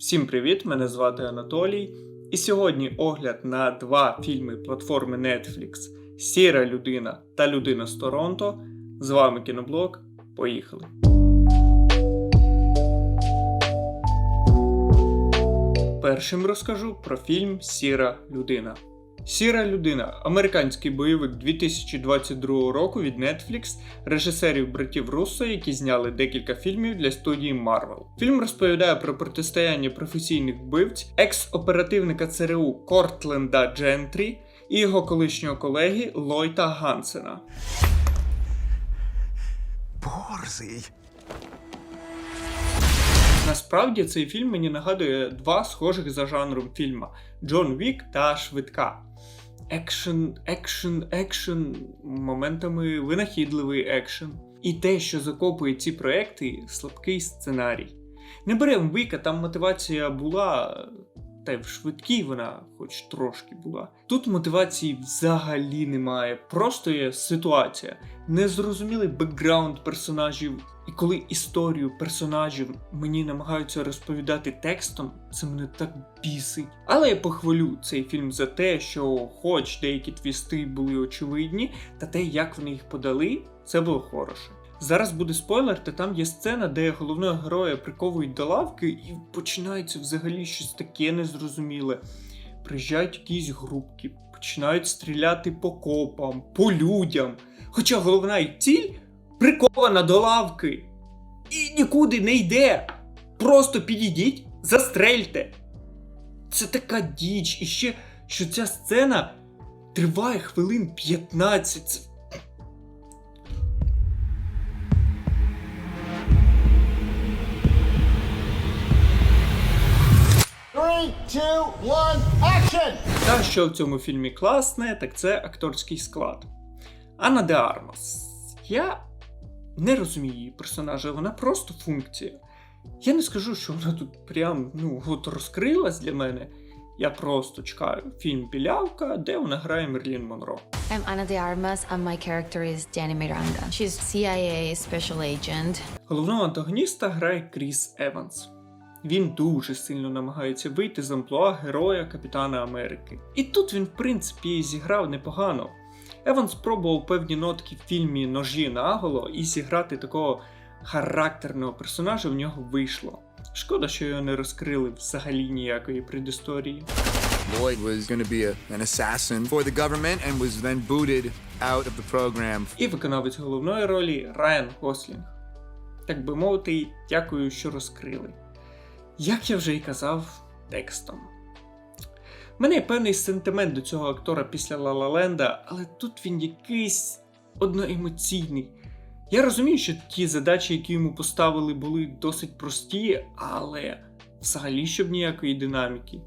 Всім привіт! Мене звати Анатолій. І сьогодні огляд на два фільми платформи Netflix Сіра людина та Людина з Торонто. З вами кіноблог. Поїхали. Першим розкажу про фільм Сіра людина. Сіра людина американський бойовик 2022 року від Netflix, режисерів братів Руссо, які зняли декілька фільмів для студії Marvel. Фільм розповідає про протистояння професійних вбивць, екс-оперативника ЦРУ Кортленда Джентрі і його колишнього колеги Лойта Гансена. Борзий. Насправді цей фільм мені нагадує два схожих за жанром фільма Джон Вік та Швидка. Екшен, екшен, екшен, моментами винахідливий екшен. І те, що закопує ці проекти, слабкий сценарій. Не беремо Віка, там мотивація була, та й в швидкій вона хоч трошки була. Тут мотивації взагалі немає, просто є ситуація, незрозумілий бекграунд персонажів. І коли історію персонажів мені намагаються розповідати текстом, це мене так бісить. Але я похвалю цей фільм за те, що, хоч деякі твісти були очевидні, та те, як вони їх подали, це було хороше. Зараз буде спойлер, та там є сцена, де головного героя приковують до лавки, і починається взагалі щось таке незрозуміле. Приїжджають якісь групки, починають стріляти по копам, по людям. Хоча головна і ціль прикована до лавки і нікуди не йде. Просто підійдіть, застрельте. Це така діч. І ще, що ця сцена триває хвилин 15. Це... Three, two, one, action! Та що в цьому фільмі класне, так це акторський склад. Анна де Армас. Я не розумію її персонажа, вона просто функція. Я не скажу, що вона тут прям ну, от розкрилась для мене. Я просто чекаю фільм Білявка, де вона грає Мерлін Монро. I'm Ana de Armas, and my character is Danny Miranda. She's CIA special agent. Головного антагоніста грає Кріс Еванс. Він дуже сильно намагається вийти з амплуа героя Капітана Америки. І тут він, в принципі, зіграв непогано. Еванс спробував певні нотки в фільмі Ножі наголо і зіграти такого характерного персонажа в нього вийшло. Шкода, що його не розкрили взагалі ніякої предісторії. Lloyd was going to be a, an assassin for the government and was then booted out of the program. І виконавець головної ролі Райан Гослінг. Так би мовити, дякую, що розкрили. Як я вже і казав, текстом. Мене є певний сентимент до цього актора після Ла Ла Ленда, але тут він якийсь одноемоційний. Я розумію, що ті задачі, які йому поставили, були досить прості, але взагалі щоб ніякої динаміки.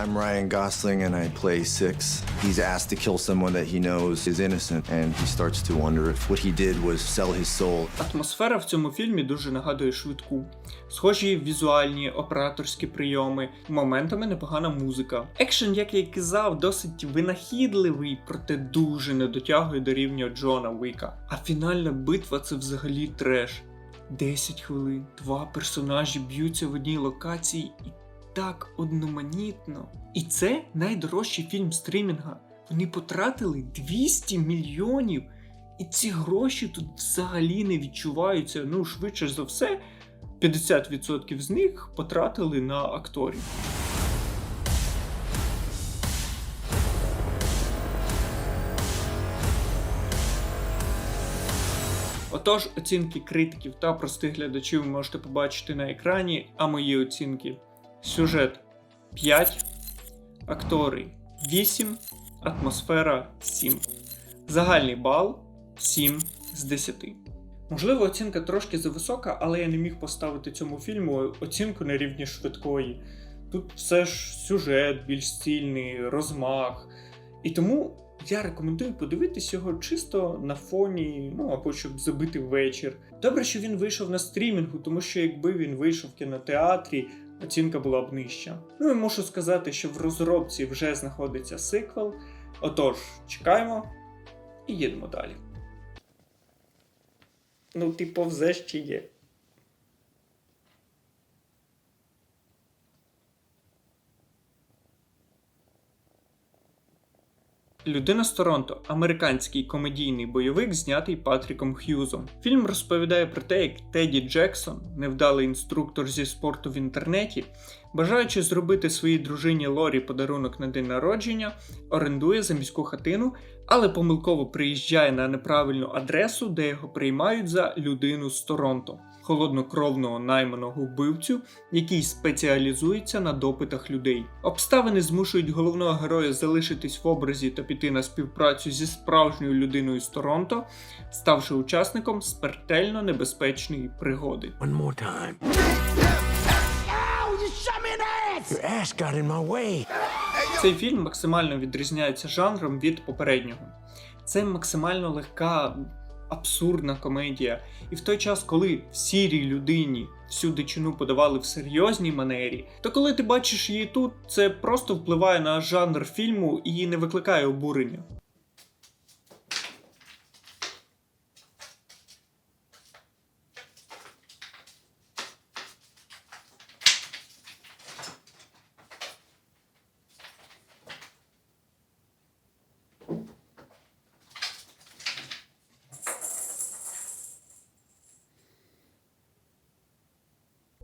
I'm Ryan Gosling and I play Six. He's asked to kill someone that he knows is innocent, and he starts to wonder if what he did was sell his soul. Атмосфера в цьому фільмі дуже нагадує швидку. Схожі візуальні операторські прийоми, моментами непогана музика. Екшен, як я й казав, досить винахідливий, проте дуже не дотягує до рівня Джона Уіка. А фінальна битва це взагалі треш. 10 хвилин, два персонажі б'ються в одній локації і так одноманітно. І це найдорожчий фільм стрімінга. Вони потратили 200 мільйонів. І ці гроші тут взагалі не відчуваються. Ну, швидше за все, 50% з них потратили на акторів. Отож, оцінки критиків та простих глядачів ви можете побачити на екрані, а мої оцінки. Сюжет 5, актори 8, атмосфера 7. Загальний бал 7 з 10. Можливо, оцінка трошки зависока, але я не міг поставити цьому фільму оцінку на рівні швидкої. Тут все ж сюжет більш стільний, розмах. І тому я рекомендую подивитись його чисто на фоні, ну або щоб забити вечір. Добре, що він вийшов на стрімінгу, тому що якби він вийшов в кінотеатрі, оцінка була б нижча. Ну і мушу сказати, що в розробці вже знаходиться сиквел. Отож, чекаємо і їдемо далі. Ну, ти повзеш чи є? Людина з Торонто американський комедійний бойовик, знятий Патріком Х'юзом. Фільм розповідає про те, як Теді Джексон, невдалий інструктор зі спорту в інтернеті, бажаючи зробити своїй дружині Лорі подарунок на день народження, орендує за міську хатину, але помилково приїжджає на неправильну адресу, де його приймають за людину з Торонто, холоднокровного найманого вбивцю, який спеціалізується на допитах людей. Обставини змушують головного героя залишитись в образі та піти на співпрацю зі справжньою людиною з Торонто, ставши учасником смертельно небезпечної пригоди. One more time. Цей фільм максимально відрізняється жанром від попереднього. Це максимально легка, абсурдна комедія. І в той час, коли в сірій людині всю дичину подавали в серйозній манері, то коли ти бачиш її тут, це просто впливає на жанр фільму і не викликає обурення.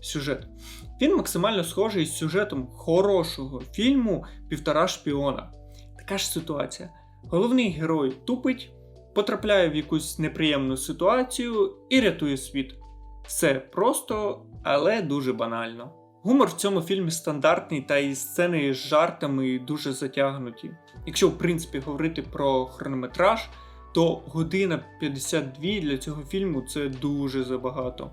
Сюжет. Він максимально схожий з сюжетом хорошого фільму Півтора шпіона. Така ж ситуація. Головний герой тупить, потрапляє в якусь неприємну ситуацію і рятує світ. Все просто, але дуже банально. Гумор в цьому фільмі стандартний, та і сцени з жартами дуже затягнуті. Якщо в принципі говорити про хронометраж, то година 52 для цього фільму це дуже забагато.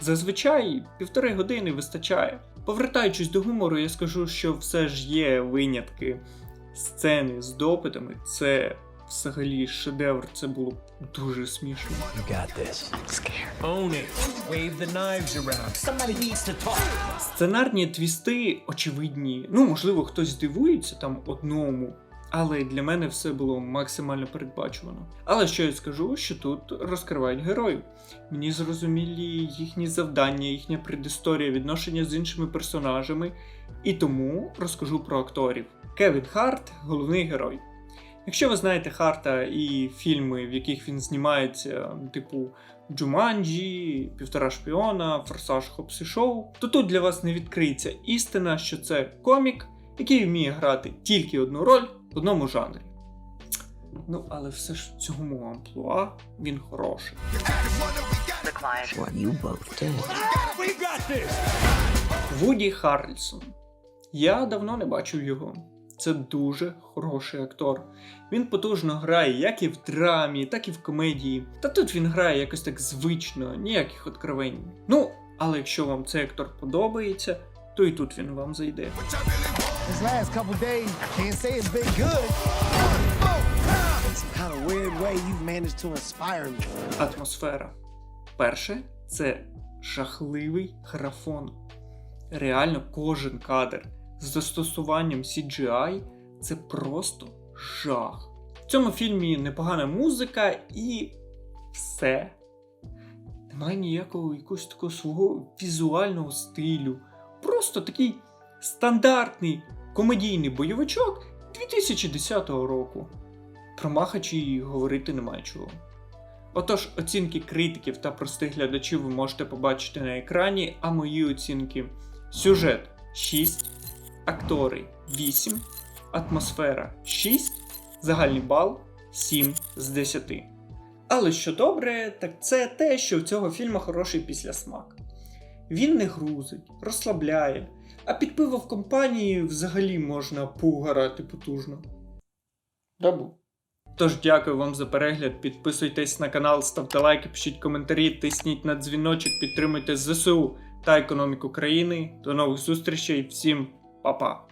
Зазвичай півтори години вистачає. Повертаючись до гумору, я скажу, що все ж є винятки. Сцени з допитами це взагалі шедевр, це було дуже смішно. You got this. Own it. Wave the knives around. Somebody needs to talk. Сценарні твісти очевидні. Ну, можливо, хтось здивується там одному, але для мене все було максимально передбачувано. Але що я скажу, що тут розкривають героїв. Мені зрозумілі їхні завдання, їхня предісторія, відношення з іншими персонажами, і тому розкажу про акторів. Кевін Харт головний герой. Якщо ви знаєте Харта і фільми, в яких він знімається, типу Джуманджі, Півтора шпіона, Форсаж Хопс і Шоу, то тут для вас не відкриється істина, що це комік, який вміє грати тільки одну роль в одному жанрі. Ну, але все ж в цьому амплуа він хороший. Вуді Харрельсон. Я давно не бачив його. Це дуже хороший актор. Він потужно грає як і в драмі, так і в комедії. Та тут він грає якось так звично, ніяких откровень. Ну, але якщо вам цей актор подобається, то і тут він вам зайде. Атмосфера. Перше, це жахливий графон. Реально кожен кадр з застосуванням CGI це просто жах. В цьому фільмі непогана музика і все. Немає ніякого якогось такого свого візуального стилю. Просто такий стандартний комедійний бойовичок 2010 року. Про Махачі говорити немає чого. Отож, оцінки критиків та простих глядачів ви можете побачити на екрані, а мої оцінки: сюжет 6, актори 8, атмосфера 6, загальний бал 7 з 10. Але що добре, так це те, що в цього фільму хороший післясмак. Він не грузить, розслабляє, а під пиво в компанії взагалі можна поугарати потужно. Дабу. Тож дякую вам за перегляд. Підписуйтесь на канал, ставте лайки, пишіть коментарі, тисніть на дзвіночок, підтримуйте ЗСУ та економіку країни. До нових зустрічей, всім па-па!